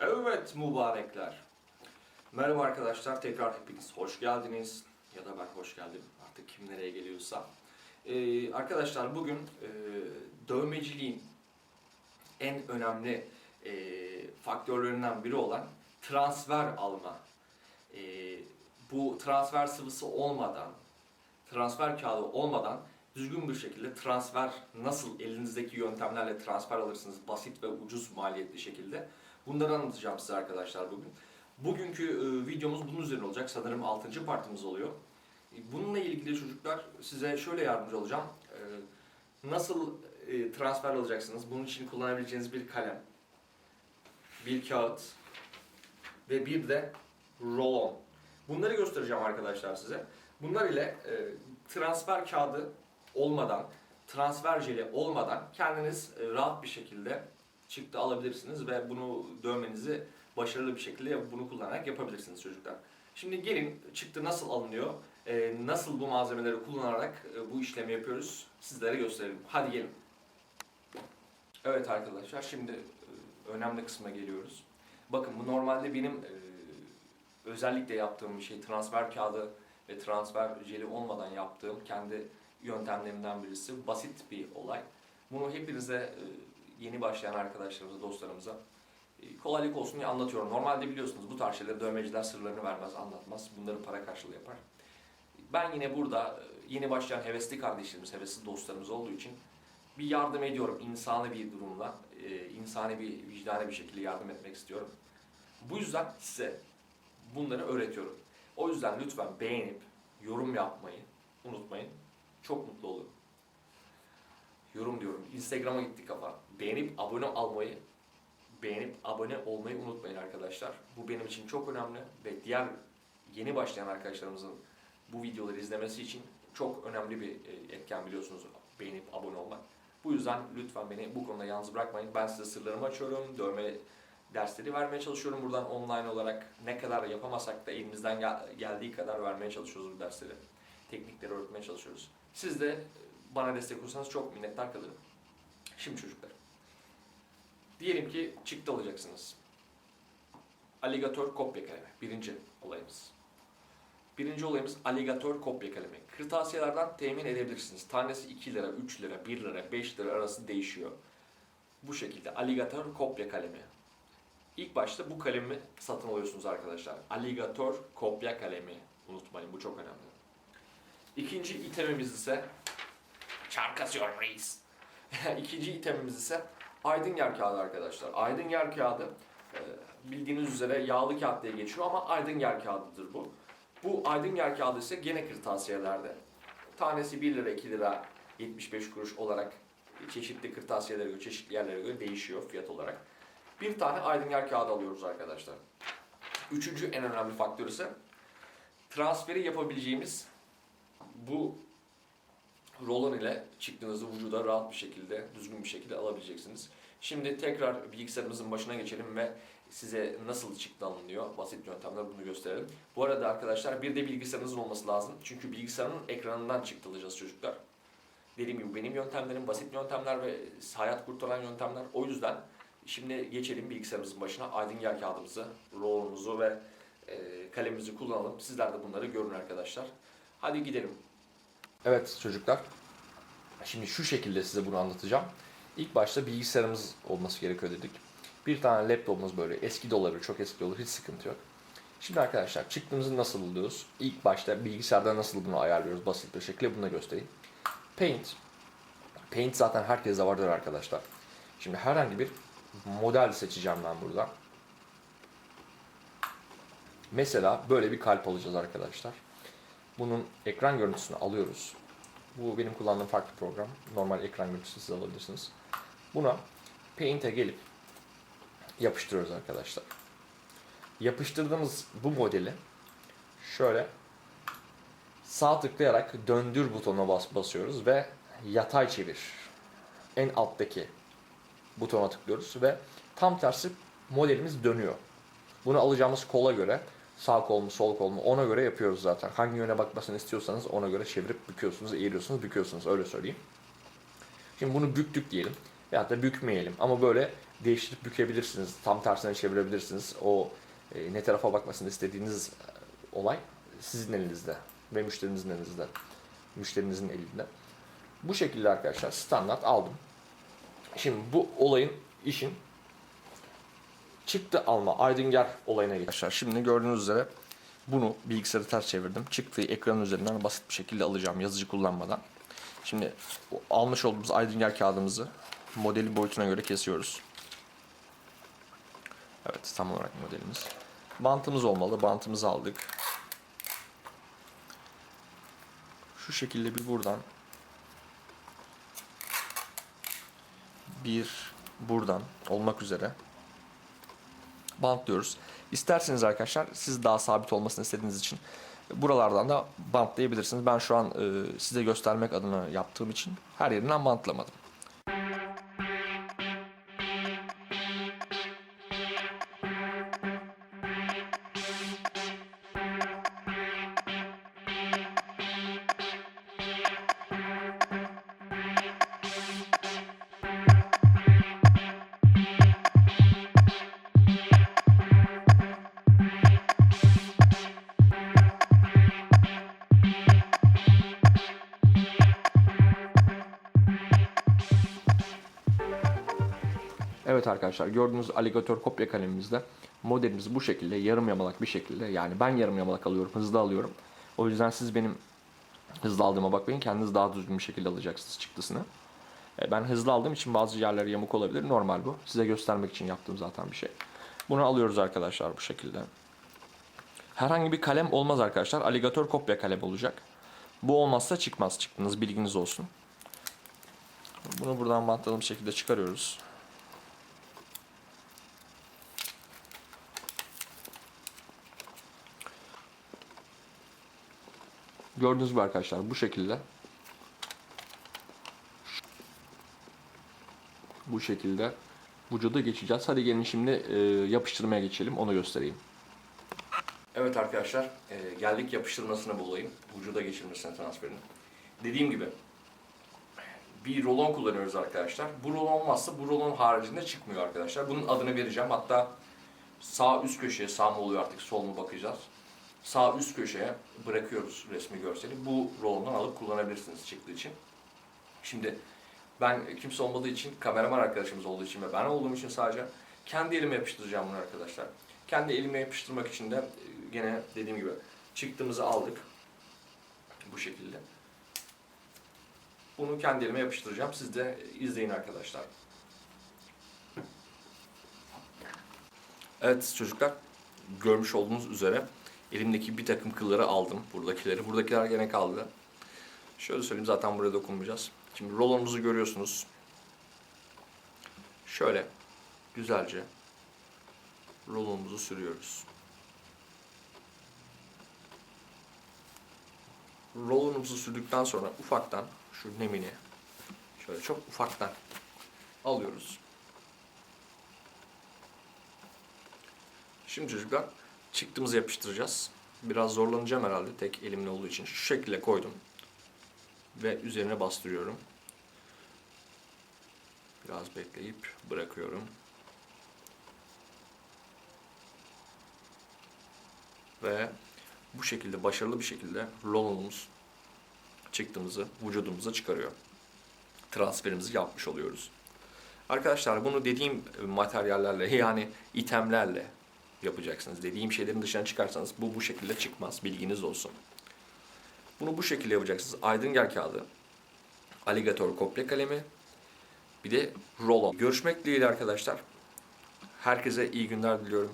Evet mübarekler. Merhaba arkadaşlar, tekrar hepiniz hoş geldiniz. Ya da ben hoş geldim, artık kim nereye geliyorsa. Ee, arkadaşlar bugün e, dövmeciliğin en önemli e, faktörlerinden biri olan transfer alma. E, bu transfer sıvısı olmadan, transfer kağıdı olmadan düzgün bir şekilde transfer nasıl elinizdeki yöntemlerle transfer alırsınız basit ve ucuz maliyetli şekilde bunları anlatacağım size arkadaşlar bugün. Bugünkü e, videomuz bunun üzerine olacak. Sanırım 6. partimiz oluyor. E, Bununla ilgili çocuklar size şöyle yardımcı olacağım. E, Nasıl e, transfer alacaksınız? Bunun için kullanabileceğiniz bir kalem, bir kağıt ve bir de roll Bunları göstereceğim arkadaşlar size. Bunlar ile e, transfer kağıdı olmadan, transfer jeli olmadan kendiniz e, rahat bir şekilde çıktı alabilirsiniz ve bunu dövmenizi başarılı bir şekilde bunu kullanarak yapabilirsiniz çocuklar. Şimdi gelin çıktı nasıl alınıyor, e, nasıl bu malzemeleri kullanarak e, bu işlemi yapıyoruz sizlere gösterelim. Hadi gelin. Evet arkadaşlar şimdi e, önemli kısma geliyoruz. Bakın bu normalde benim e, özellikle yaptığım bir şey transfer kağıdı ve transfer jeli olmadan yaptığım kendi yöntemlerimden birisi. Basit bir olay. Bunu hepinize e, yeni başlayan arkadaşlarımıza, dostlarımıza e, kolaylık olsun diye anlatıyorum. Normalde biliyorsunuz bu tarz şeyleri dövmeciler sırlarını vermez, anlatmaz. Bunları para karşılığı yapar. Ben yine burada e, yeni başlayan hevesli kardeşlerimiz, hevesli dostlarımız olduğu için bir yardım ediyorum insani bir durumla, insani bir, vicdani bir şekilde yardım etmek istiyorum. Bu yüzden size bunları öğretiyorum. O yüzden lütfen beğenip yorum yapmayı unutmayın. Çok mutlu olurum. Yorum diyorum. Instagram'a gitti kafa. Beğenip abone almayı, beğenip abone olmayı unutmayın arkadaşlar. Bu benim için çok önemli ve diğer yeni başlayan arkadaşlarımızın bu videoları izlemesi için çok önemli bir e, etken biliyorsunuz beğenip abone olmak. Bu yüzden lütfen beni bu konuda yalnız bırakmayın. Ben size sırlarımı açıyorum. Dövme dersleri vermeye çalışıyorum buradan online olarak. Ne kadar yapamasak da elimizden gel- geldiği kadar vermeye çalışıyoruz bu dersleri. Teknikleri öğretmeye çalışıyoruz. Siz de bana destek olursanız çok minnettar kalırım. Şimdi çocuklar. Diyelim ki çıktı alacaksınız. Aligatör kopya kalemi. Birinci olayımız. Birinci olayımız aligatör kopya kalemi. Kırtasiyelerden temin edebilirsiniz. Tanesi 2 lira, 3 lira, 1 lira, 5 lira arası değişiyor. Bu şekilde aligatör kopya kalemi. İlk başta bu kalemi satın alıyorsunuz arkadaşlar. Aligatör kopya kalemi. Unutmayın bu çok önemli. İkinci itemimiz ise Çarkasyon reis. İkinci itemimiz ise aydın yer kağıdı arkadaşlar. Aydın yer kağıdı e, bildiğiniz üzere yağlı kağıt diye geçiyor ama aydın yer kağıdıdır bu. Bu aydın yer kağıdı ise gene kırtasiyelerde. Tanesi 1 lira 2 lira 75 kuruş olarak çeşitli kırtasiyelere göre, çeşitli yerlere göre değişiyor fiyat olarak. Bir tane aydın yer kağıdı alıyoruz arkadaşlar. Üçüncü en önemli faktör ise transferi yapabileceğimiz bu rolon ile çıktığınızı vücuda rahat bir şekilde, düzgün bir şekilde alabileceksiniz. Şimdi tekrar bilgisayarımızın başına geçelim ve size nasıl çıktı alınıyor, basit yöntemler bunu gösterelim. Bu arada arkadaşlar bir de bilgisayarınızın olması lazım. Çünkü bilgisayarın ekranından çıktı alacağız çocuklar. Dediğim gibi benim yöntemlerim basit yöntemler ve hayat kurtaran yöntemler. O yüzden şimdi geçelim bilgisayarımızın başına. Aydın yer kağıdımızı, rolumuzu ve e, kalemimizi kullanalım. Sizler de bunları görün arkadaşlar. Hadi gidelim. Evet çocuklar. Şimdi şu şekilde size bunu anlatacağım. İlk başta bilgisayarımız olması gerekiyor dedik. Bir tane laptopumuz böyle eski de çok eski de olur, hiç sıkıntı yok. Şimdi arkadaşlar çıktığımızı nasıl buluyoruz? İlk başta bilgisayarda nasıl bunu ayarlıyoruz basit bir şekilde bunu da göstereyim. Paint. Paint zaten herkeste vardır arkadaşlar. Şimdi herhangi bir model seçeceğim ben burada. Mesela böyle bir kalp alacağız arkadaşlar. Bunun ekran görüntüsünü alıyoruz. Bu benim kullandığım farklı program. Normal ekran görüntüsü siz alabilirsiniz. Buna Paint'e gelip yapıştırıyoruz arkadaşlar. Yapıştırdığımız bu modeli şöyle sağ tıklayarak döndür butonuna bas basıyoruz ve yatay çevir. En alttaki butona tıklıyoruz ve tam tersi modelimiz dönüyor. Bunu alacağımız kola göre Sağ kol mu sol kol mu ona göre yapıyoruz zaten. Hangi yöne bakmasını istiyorsanız ona göre çevirip büküyorsunuz, eğiliyorsunuz, büküyorsunuz öyle söyleyeyim. Şimdi bunu büktük diyelim. Ya da bükmeyelim ama böyle değiştirip bükebilirsiniz. Tam tersine çevirebilirsiniz. O e, ne tarafa bakmasını istediğiniz e, olay sizin elinizde ve müşterinizin elinizde. Müşterinizin elinde. Bu şekilde arkadaşlar standart aldım. Şimdi bu olayın işin çıktı alma Aydınger olayına geçer. Şimdi gördüğünüz üzere bunu bilgisayarı ters çevirdim. Çıktığı ekranın üzerinden basit bir şekilde alacağım yazıcı kullanmadan. Şimdi almış olduğumuz Aydınger kağıdımızı modeli boyutuna göre kesiyoruz. Evet tam olarak modelimiz. Bantımız olmalı. Bantımızı aldık. Şu şekilde bir buradan bir buradan olmak üzere bantlıyoruz. İsterseniz arkadaşlar siz daha sabit olmasını istediğiniz için buralardan da bantlayabilirsiniz. Ben şu an e, size göstermek adına yaptığım için her yerinden bantlamadım. Evet arkadaşlar gördüğünüz aligatör kopya kalemimizde modelimiz bu şekilde yarım yamalak bir şekilde yani ben yarım yamalak alıyorum hızlı alıyorum. O yüzden siz benim hızlı aldığıma bakmayın kendiniz daha düzgün bir şekilde alacaksınız çıktısını. E, Ben hızlı aldığım için bazı yerleri yamuk olabilir normal bu. Size göstermek için yaptığım zaten bir şey. Bunu alıyoruz arkadaşlar bu şekilde. Herhangi bir kalem olmaz arkadaşlar. Aligatör kopya kalem olacak. Bu olmazsa çıkmaz çıktınız bilginiz olsun. Bunu buradan bantladığım şekilde çıkarıyoruz. Gördüğünüz gibi arkadaşlar bu şekilde bu şekilde vücuda geçeceğiz. Hadi gelin şimdi e, yapıştırmaya geçelim. Onu göstereyim. Evet arkadaşlar e, geldik yapıştırmasına bu olayın. Vücuda geçirmesine transferinin. Dediğim gibi bir rolon kullanıyoruz arkadaşlar. Bu rolon olmazsa bu rolon haricinde çıkmıyor arkadaşlar. Bunun adını vereceğim. Hatta sağ üst köşeye sağ mı oluyor artık sol mu bakacağız. Sağ üst köşeye bırakıyoruz resmi görseli. Bu rolondan alıp kullanabilirsiniz çıktığı için. Şimdi ben kimse olmadığı için, kameraman arkadaşımız olduğu için ve ben olduğum için sadece kendi elime yapıştıracağım bunu arkadaşlar. Kendi elime yapıştırmak için de e, gene dediğim gibi çıktığımızı aldık. Bu şekilde. Bunu kendi elime yapıştıracağım. Siz de izleyin arkadaşlar. Evet çocuklar, görmüş olduğunuz üzere elimdeki bir takım kılları aldım. Buradakileri. Buradakiler gene kaldı. Şöyle söyleyeyim zaten buraya dokunmayacağız. Şimdi rolonumuzu görüyorsunuz. Şöyle güzelce rolonumuzu sürüyoruz. Rolonumuzu sürdükten sonra ufaktan şu nemini şöyle çok ufaktan alıyoruz. Şimdi çocuklar çıktığımızı yapıştıracağız. Biraz zorlanacağım herhalde tek elimle olduğu için. Şu şekilde koydum. Ve üzerine bastırıyorum. Biraz bekleyip bırakıyorum. Ve bu şekilde başarılı bir şekilde rolonumuz çıktığımızı vücudumuza çıkarıyor. Transferimizi yapmış oluyoruz. Arkadaşlar bunu dediğim materyallerle yani itemlerle yapacaksınız. Dediğim şeylerin dışına çıkarsanız bu bu şekilde çıkmaz. Bilginiz olsun. Bunu bu şekilde yapacaksınız. Aydınger kağıdı, aligatör kopya kalemi, bir de rolon. Görüşmek dileğiyle arkadaşlar. Herkese iyi günler diliyorum.